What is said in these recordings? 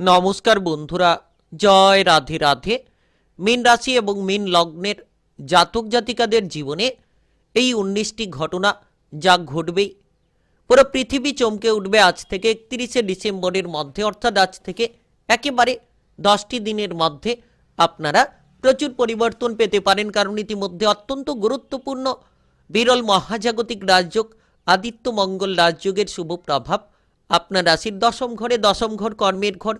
নমস্কার বন্ধুরা, জয় রাধে রাধে। মীন রাশি এবং মীন লগ্নের জাতক জাতিকাদের জীবনে এই উনিশটি ঘটনা যা ঘটবেই। পুরো পৃথিবী চমকে উঠবে আজ থেকে একত্রিশে ডিসেম্বরের মধ্যে, অর্থাৎ আজ থেকে একেবারে দশটি দিনের মধ্যে। আপনারা প্রচুর পরিবর্তন পেতে পারেন, কারণ ইতিমধ্যে অত্যন্ত গুরুত্বপূর্ণ বিরল মহাজাগতিক রাজযোগ, আদিত্য মঙ্গল রাজযোগের শুভ প্রভাব আপনার রাশির দশম ঘরে দশম ঘর কর্মের ঘর।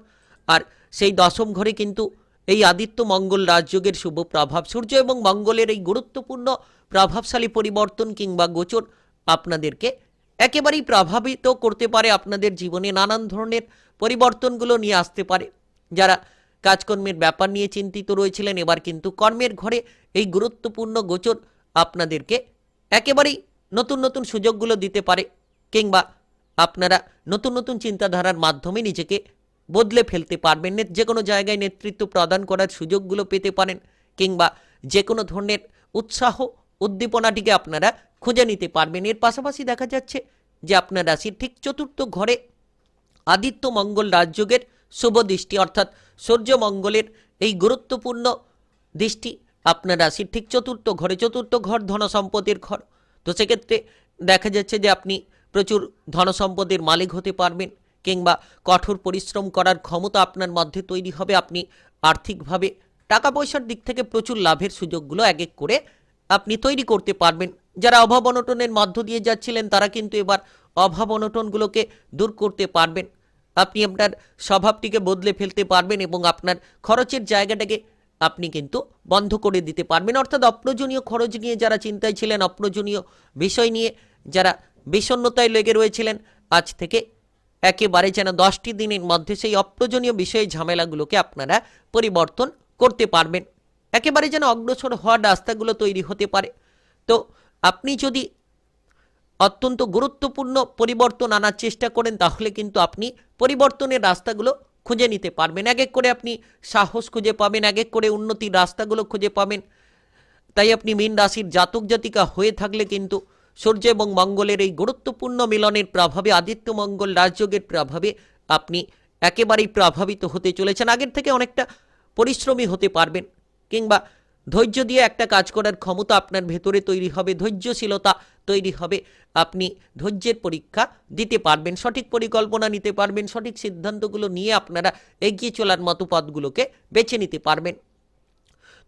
আর সেই দশম ঘরে কিন্তু এই আদিত্য মঙ্গল রাজযোগের শুভ প্রভাব, সূর্য এবং মঙ্গলের এই গুরুত্বপূর্ণ প্রভাবশালী পরিবর্তন কিংবা গোচর আপনাদেরকে একেবারেই প্রভাবিত করতে পারে, আপনাদের জীবনে নানান ধরনের পরিবর্তনগুলো নিয়ে আসতে পারে। যারা কাজকর্মের ব্যাপার নিয়ে চিন্তিত রয়েছিলেন, এবার কিন্তু কর্মের ঘরে এই গুরুত্বপূর্ণ গোচর আপনাদেরকে একেবারেই নতুন নতুন সুযোগগুলো দিতে পারে। কিংবা আপনারা নতুন নতুন চিন্তাধারার মাধ্যমে নিজেকে বদলে ফেলতে পারবেন। যে কোনো জায়গায় নেতৃত্ব প্রদান করার সুযোগগুলো পেতে পারেন, কিংবা যে কোনো ধরনের উৎসাহ উদ্দীপনাটিকে আপনারা খুঁজে নিতে পারবেন। এর পাশাপাশি দেখা যাচ্ছে যে আপনার রাশির ঠিক চতুর্থ ঘরে আদিত্য মঙ্গল রাজযোগের শুভ দৃষ্টি, অর্থাৎ সূর্য মঙ্গলের এই গুরুত্বপূর্ণ দৃষ্টি আপনার রাশির ঠিক চতুর্থ ঘরে। চতুর্থ ঘর ধন সম্পদের ঘর। তো সেক্ষেত্রে দেখা যাচ্ছে যে আপনি প্রচুর ধন সম্পদের মালিক হতে পারবেন কিংবা কঠোর পরিশ্রম করার ক্ষমতা আপনার মধ্যে তৈরি হবে। আপনি আর্থিকভাবে টাকা পয়সার দিক থেকে প্রচুর লাভের সুযোগগুলো এক এক করে আপনি তৈরি করতে পারবেন। যারা অভাব অনটনের মধ্য দিয়ে যাচ্ছিলেন, তারা কিন্তু এবার অভাব অনটনগুলোকে দূর করতে পারবেন। আপনি আপনার স্বভাবটিকে বদলে ফেলতে পারবেন এবং আপনার খরচের জায়গাটাকে আপনি কিন্তু বন্ধ করে দিতে পারবেন। অর্থাৎ অপ্রয়োজনীয় খরচ নিয়ে যারা চিন্তায় ছিলেন, অপ্রয়োজনীয় বিষয় নিয়ে যারা বিষণ্ণতায় লেগে রয়েছিলেন। আজ থেকে একেবারে যেন দশটি দিনের মধ্যে সেই অপ্রয়োজনীয় বিষয়ে ঝামেলাগুলোকে আপনারা পরিবর্তন করতে পারবেন। একেবারে যেন অগ্রসর হওয়ার রাস্তাগুলো তৈরি হতে পারে। তো আপনি যদি অত্যন্ত গুরুত্বপূর্ণ পরিবর্তন আনার চেষ্টা করেন, তাহলে কিন্তু আপনি পরিবর্তনের রাস্তাগুলো খুঁজে নিতে পারবেন। এক এক করে আপনি সাহস খুঁজে পাবেন, এক এক করে উন্নতির রাস্তাগুলো খুঁজে পাবেন। তাই আপনি মীন রাশির জাতক জাতিকা হয়ে থাকলে কিন্তু সূর্য এবং মঙ্গলের এই গুরুত্বপূর্ণ মিলনের প্রভাবে, আদিত্য মঙ্গল রাজযোগের প্রভাবে আপনি একেবারেই প্রভাবিত হতে চলেছেন। আগের থেকে অনেকটা পরিশ্রমী হতে পারবেন কিংবা ধৈর্য দিয়ে একটা কাজ করার ক্ষমতা আপনার ভেতরে তৈরি হবে, ধৈর্যশীলতা তৈরি হবে। আপনি ধৈর্যের পরীক্ষা দিতে পারবেন, সঠিক পরিকল্পনা নিতে পারবেন, সঠিক সিদ্ধান্তগুলো নিয়ে আপনারা এগিয়ে চলার মতো পথগুলোকে বেছে নিতে পারবেন।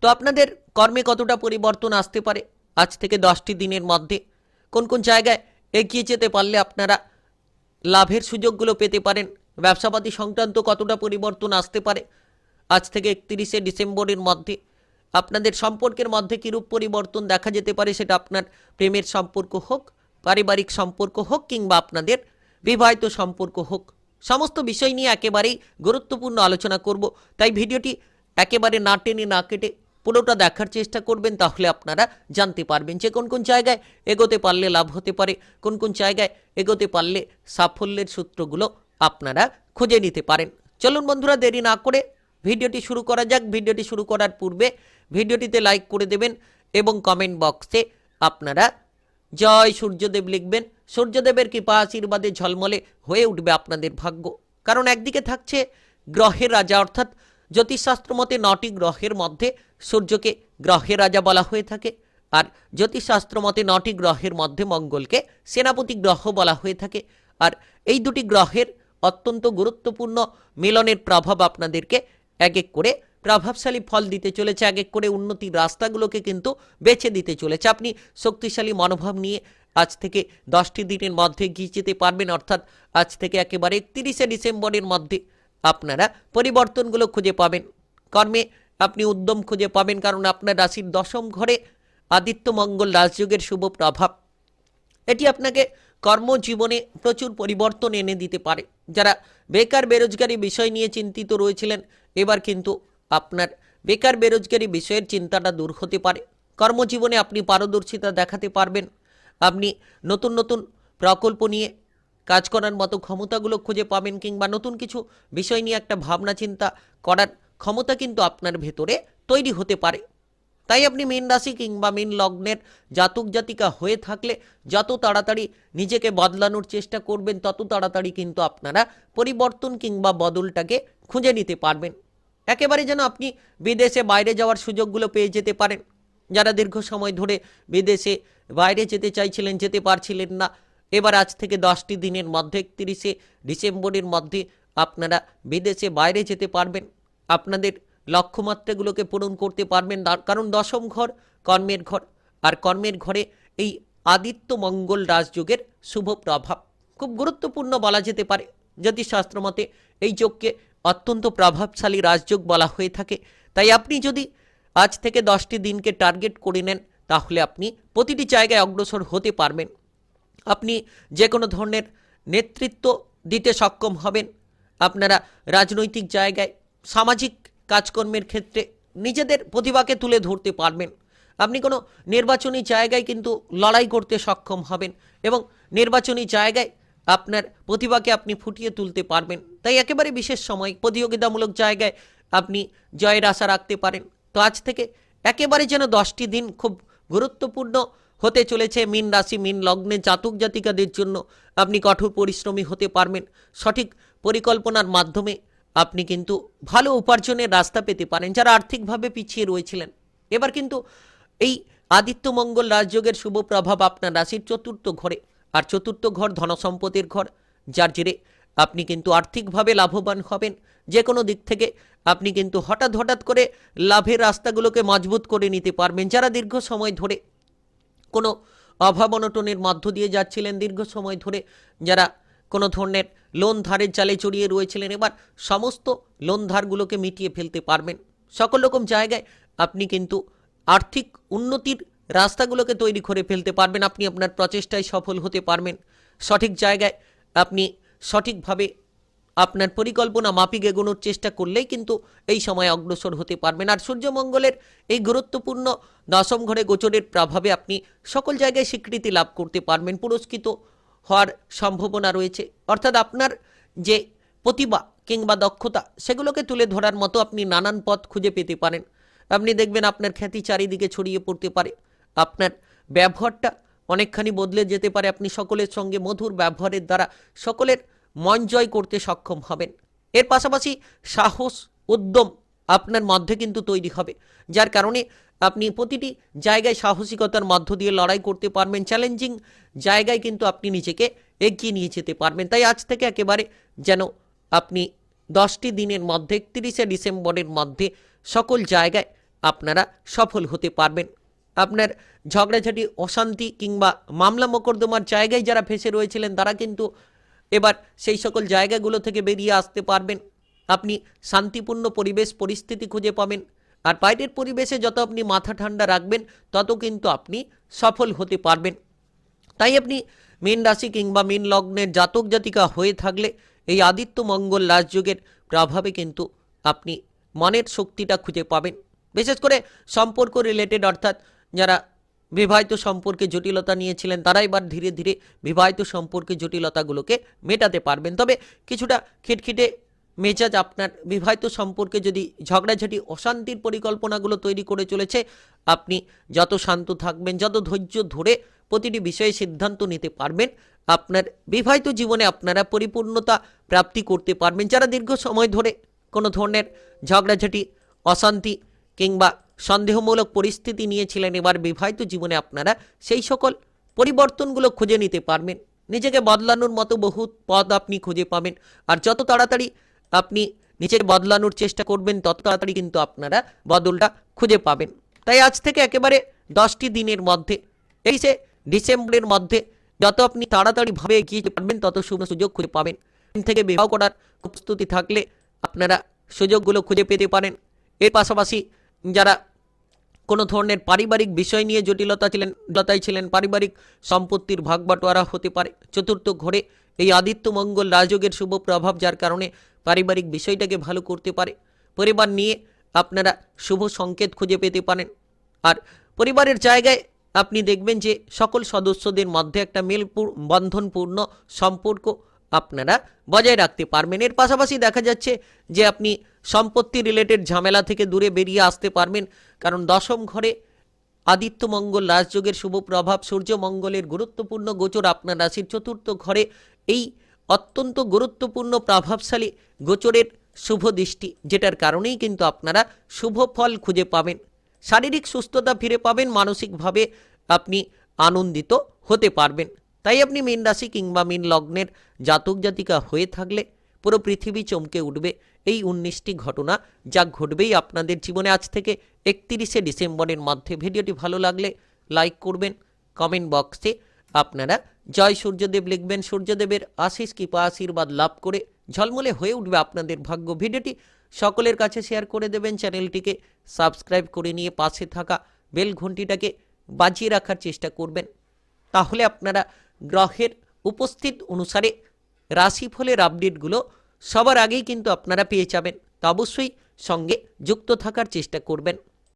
তো আপনাদের কর্মে কতটা পরিবর্তন আসতে পারে? আজ থেকে দশটি দিনের মধ্যে কোন কোন জায়গায় এগিয়ে যেতে পারলে আপনারা লাভের সুযোগগুলো পেতে পারেন? ব্যবসাপাতি সংক্রান্ত কতটা পরিবর্তন আসতে পারে? আজ থেকে একত্রিশে ডিসেম্বরের মধ্যে আপনাদের সম্পর্কের মধ্যে কীরূপ পরিবর্তন দেখা যেতে পারে সেটা আপনার প্রেমের সম্পর্ক হোক, পারিবারিক সম্পর্ক হোক কিংবা আপনাদের বিবাহিত সম্পর্ক হোক। সমস্ত বিষয় নিয়ে একেবারেই গুরুত্বপূর্ণ আলোচনা করব। তাই ভিডিওটি একেবারে না টেনে না কেটে পুরোটা দেখার চেষ্টা করবেন, তাহলে আপনারা জানতে পারবেন যে কোন কোন জায়গায় এগোতে পারলে লাভ হতে পারে, কোন কোন জায়গায় এগোতে পারলে সাফল্যের সূত্রগুলো আপনারা খুঁজে নিতে পারেন। চলুন বন্ধুরা, দেরি না করে ভিডিওটি শুরু করা যাক। ভিডিওটি শুরু করার পূর্বে ভিডিওটিতে লাইক করে দেবেন এবং কমেন্ট বক্সে আপনারা জয় সূর্যদেব লিখবেন। সূর্যদেবের কৃপা আশীর্বাদে ঝলমলে হয়ে উঠবে আপনাদের ভাগ্য। কারণ একদিকে থাকছে গ্রহের রাজা, অর্থাৎ জ্যোতিষশাস্ত্র মতে নটি গ্রহের মধ্যে সূর্যকে গ্রহের রাজা বলা হয়ে থাকে আর জ্যোতিষশাস্ত্র মতে নটি গ্রহের মধ্যে মঙ্গলকে সেনাপতি গ্রহ বলা হয়ে থাকে। আর এই দুটি গ্রহের অত্যন্ত গুরুত্বপূর্ণ মিলনের প্রভাব আপনাদেরকে এক এক করে প্রভাবশালী ফল দিতে চলেছে, এক এক করে উন্নতির রাস্তাগুলোকে কিন্তু বেছে দিতে চলেছে। আপনি শক্তিশালী মনোভাব নিয়ে আজ থেকে দশটি দিনের মধ্যে গিয়ে যেতে পারবেন, অর্থাৎ আজ থেকে একেবারে একত্রিশে ডিসেম্বরের মধ্যে আপনারা পরিবর্তনগুলো খুঁজে পাবেন। কর্মে আপনি উদ্যম খুঁজে পাবেন কারণ আপনার রাশির দশম ঘরে আদিত্য মঙ্গল রাজযোগের শুভ প্রভাব। এটি আপনাকে কর্মজীবনে প্রচুর পরিবর্তন এনে দিতে পারে। যারা বেকার বেরোজগারি বিষয় নিয়ে চিন্তিত রয়েছিলেন, এবার কিন্তু আপনার বেকার বেরোজগারি বিষয়ের চিন্তাটা দূর হতে পারে। কর্মজীবনে আপনি পারদর্শিতা দেখাতে পারবেন। আপনি নতুন নতুন প্রকল্প নিয়ে কাজ করার মতো ক্ষমতাগুলো খুঁজে পাবেন কিংবা নতুন কিছু বিষয় নিয়ে একটা ভাবনা, চিন্তা করার ক্ষমতা কিন্তু আপনার ভেতরে তৈরি হতে পারে। তাই আপনি মীন রাশি কিংবা মীন লগ্নের জাতক, জাতিকা হয়ে থাকলে যত তাড়াতাড়ি নিজেকে বদলানোর চেষ্টা করবেন, তত তাড়াতাড়ি কিন্তু আপনারা পরিবর্তন কিংবা বদলটাকে খুঁজে নিতে পারবেন। একেবারে যেন আপনি বিদেশে বাইরে যাওয়ার সুযোগগুলো পেয়ে যেতে পারেন। যারা দীর্ঘ সময় ধরে বিদেশে বাইরে যেতে চাইছিলেন, যেতে পারছিলেন না এবার আজ থেকে দশটি দিনের মধ্যে, একত্রিশে ডিসেম্বরের মধ্যে আপনারা বিদেশে বাইরে যেতে পারবেন। আপনাদের লক্ষ্যমাত্রাগুলোকে পূরণ করতে পারবেন। কারণ দশম ঘর কর্মের ঘর, আর কর্মের ঘরে এই আদিত্য মঙ্গল রাজযোগের শুভ প্রভাব। খুব গুরুত্বপূর্ণ বলা যেতে পারে। জ্যোতিষশাস্ত্র মতে এই যোগকে অত্যন্ত প্রভাবশালী রাজযোগ বলা হয়ে থাকে। তাই আপনি যদি আজ থেকে দশটি দিনকে টার্গেট করে নেন, তাহলে আপনি প্রতিটি জায়গায় অগ্রসর হতে পারবেন। আপনি যে কোনো ধরনের নেতৃত্ব দিতে সক্ষম হবেন। আপনারা রাজনৈতিক জায়গায় সামাজিক কাজকর্মের ক্ষেত্রে নিজেদের প্রতিভাকে তুলে ধরতে পারবেন। আপনি কোনো নির্বাচনী জায়গায় কিন্তু লড়াই করতে সক্ষম হবেন এবং নির্বাচনী জায়গায় আপনার প্রতিভাকে আপনি ফুটিয়ে তুলতে পারবেন। তাই একেবারে বিশেষ সময় প্রতিযোগিতামূলক জায়গায় আপনি জয়ের আশা রাখতে পারেন। তো আজ থেকে একেবারে যেন দশটি দিন খুব গুরুত্বপূর্ণ হতে চলেছে মিন রাশি, মিন লগ্নে জাতক জাতিকাদের জন্য আপনি কঠোর পরিশ্রমী হতে পারবেন। সঠিক পরিকল্পনার মাধ্যমে আপনি কিন্তু ভালো উপার্জনের রাস্তা পেতে পারেন, যারা আর্থিকভাবে পিছিয়ে রয়েছিলেন। এবার কিন্তু এই আদিত্য মঙ্গল রাজযোগের শুভ প্রভাব আপনার রাশির চতুর্থ ঘরে। আর চতুর্থ ঘর ধনসম্পদের ঘর, যার জেরে আপনি কিন্তু আর্থিকভাবে লাভবান হবেন। যে কোনো দিক থেকে আপনি কিন্তু হঠাৎ হঠাৎ করে লাভের রাস্তাগুলোকে মজবুত করে নিতে পারবেন, যারা দীর্ঘ সময় ধরে কোনো অভাব অনটনের মধ্য দিয়ে যাচ্ছিলেন দীর্ঘ সময় ধরে যারা কোনো ধরনের লোন ধারের চালে চড়িয়ে রয়েছিলেন। এবার সমস্ত লোন ধারগুলোকে মিটিয়ে ফেলতে পারবেন। সকল রকম জায়গায় আপনি কিন্তু আর্থিক উন্নতির রাস্তাগুলোকে তৈরি করে ফেলতে পারবেন। আপনি আপনার প্রচেষ্টায় সফল হতে পারবেন। সঠিক জায়গায় আপনি সঠিকভাবে আপনার পরিকল্পনা মাফিক এগোনোর চেষ্টা করলেই কিন্তু এই সময় অগ্রসর হতে পারবেন। আর সূর্যমঙ্গলের এই গুরুত্বপূর্ণ দশম ঘরে গোচরের প্রভাবে আপনি সকল জায়গায় স্বীকৃতি লাভ করতে পারবেন। পুরস্কৃত হওয়ার সম্ভাবনা রয়েছে। অর্থাৎ আপনার যে প্রতিভা কিংবা দক্ষতা, সেগুলোকে তুলে ধরার মতো আপনি নানান পথ খুঁজে পেতে পারেন। আপনি দেখবেন আপনার খ্যাতি চারিদিকে ছড়িয়ে পড়তে পারে। আপনার ব্যবহারটা অনেকখানি বদলে যেতে পারে। আপনি সকলের সঙ্গে মধুর ব্যবহারের দ্বারা সকলের মন জয় করতে সক্ষম হবেন। এর পাশাপাশি সাহস, উদ্যম আপনার মধ্যে কিন্তু তৈরি হবে, যার কারণে আপনি প্রতিটি জায়গায় সাহসিকতার মধ্য দিয়ে লড়াই করতে পারবেন, চ্যালেঞ্জিং জায়গায় কিন্তু আপনি নিজেকে এগিয়ে নিয়ে যেতে পারবেন। তাই আজ থেকে একেবারে যেন আপনি দশটি দিনের মধ্যে, একত্রিশে ডিসেম্বরের মধ্যে সকল জায়গায় আপনারা সফল হতে পারবেন। আপনার ঝগড়াঝাটি, অশান্তি কিংবা মামলা মোকদ্দমার জায়গায় যারা ফেসে রয়েছিলেন, তারা কিন্তু এবার সেই সকল জায়গাগুলো থেকে বেরিয়ে আসতে পারবেন। আপনি শান্তিপূর্ণ পরিবেশ, পরিস্থিতি খুঁজে পাবেন। আর বাইরের পরিবেশে যত আপনি মাথা ঠান্ডা রাখবেন, তত কিন্তু আপনি সফল হতে পারবেন। তাই আপনি মীন রাশি কিংবা মীন লগ্নের জাতক জাতিকা হয়ে থাকলে এই আদিত্য মঙ্গল রাজযোগের প্রভাবে কিন্তু আপনি মনের শক্তিটা খুঁজে পাবেন। বিশেষ করে সম্পর্ক রিলেটেড অর্থাৎ যারা বিবাহিত সম্পর্কে জটিলতা নিয়েছিলেন তারা, এবার ধীরে ধীরে বিবাহিত সম্পর্কে জটিলতাগুলোকে মেটাতে পারবেন। তবে কিছুটা খিটখিটে মেজাজ আপনার, বিবাহিত সম্পর্কে যদি ঝগড়াঝাটি, অশান্তির পরিকল্পনাগুলো তৈরি করে চলেছে, আপনি যত শান্ত থাকবেন, যত ধৈর্য ধরে প্রতিটি বিষয়ে সিদ্ধান্ত নিতে পারবেন, আপনার বিবাহিত জীবনে আপনারা পরিপূর্ণতা প্রাপ্তি করতে পারবেন। যারা দীর্ঘ সময় ধরে কোনো ধরনের ঝগড়াঝাটি, অশান্তি কিংবা সন্দেহমূলক পরিস্থিতি নিয়েছিলেন এবার বিবাহিত জীবনে আপনারা, সেই সকল পরিবর্তনগুলো খুঁজে নিতে পারবেন। নিজেকে বদলানোর মতো বহু পথ আপনি খুঁজে পাবেন। আর যত তাড়াতাড়ি আপনি নিজের বদলানোর চেষ্টা করবেন, তত তাড়াতাড়ি কিন্তু আপনারা বদলটা খুঁজে পাবেন। তাই আজ থেকে একেবারে দশটি দিনের মধ্যে এই সে ডিসেম্বরের মধ্যে যত আপনি তাড়াতাড়ি ভাবে এগিয়ে পারবেন, তত শুভ সুযোগ খুঁজে পাবেন। থেকে বিবাহ করার প্রস্তুতি থাকলে আপনারা সুযোগগুলো খুঁজে পেতে পারেন। এর পাশাপাশি যারা কোনো ধরনের পারিবারিক বিষয় নিয়ে জটিলতা ছিলেন জটিলতায় ছিলেন, পারিবারিক সম্পত্তির ভাগ বাটোয়ারা হতে পারে। চতুর্থ ঘরে এই আদিত্য মঙ্গল রাজযোগের শুভ প্রভাব, যার কারণে পারিবারিক বিষয়টাকে ভালো করতে পারে। পরিবার নিয়ে আপনারা শুভ সংকেত খুঁজে পেতে পারেন। আর পরিবারের জায়গায় আপনি দেখবেন যে সকল সদস্যদের মধ্যে একটা মেল বন্ধনপূর্ণ সম্পর্ক আপনারা বজায় রাখতে পারবেন। এর পাশাপাশি দেখা যাচ্ছে যে আপনি সম্পত্তি রিলেটেড ঝামেলা থেকে দূরে বেরিয়ে আসতে পারবেন, কারণ দশম ঘরে আদিত্য মঙ্গল রাজযোগের শুভ প্রভাব, সূর্য মঙ্গলের গুরুত্বপূর্ণ গোচর আপনার রাশির চতুর্থ ঘরে এই অত্যন্ত গুরুত্বপূর্ণ প্রভাবশালী গোচরের শুভ দৃষ্টি, যেটার কারণেই কিন্তু আপনারা শুভ ফল খুঁজে পাবেন। শারীরিক সুস্থতা ফিরে পাবেন, মানসিকভাবে আপনি আনন্দিত হতে পারবেন। তাই আপনি মীন রাশি কিংবা মীন লগ্নের জাতক জাতিকা হয়ে থাকলে পুরো পৃথিবী চমকে উঠবে। এই উনিশটি ঘটনা যা ঘটবেই আপনাদের জীবনে। আজ থেকে একত্রিশে ডিসেম্বরের মধ্যে ভিডিওটি ভালো লাগলে লাইক করবেন, কমেন্ট বক্সে আপনারা জয় সূর্যদেব লিখবেন। সূর্যদেবের আশিস কৃপা আশীর্বাদ লাভ করে ঝলমলে হয়ে উঠবে আপনাদের ভাগ্য। ভিডিওটি সকলের কাছে শেয়ার করে দেবেন। চ্যানেলটিকে সাবস্ক্রাইব করে নিয়ে পাশে থাকা বেল ঘন্টিটাকে বাজিয়ে রাখার চেষ্টা করবেন। তাহলে আপনারা গ্রহের উপস্থিত অনুসারে রাশিফলের আপডেটগুলো সবার আগেই কিন্তু আপনারা পেয়ে যাবেন। তা অবশ্যই সঙ্গে যুক্ত থাকার চেষ্টা করবেন।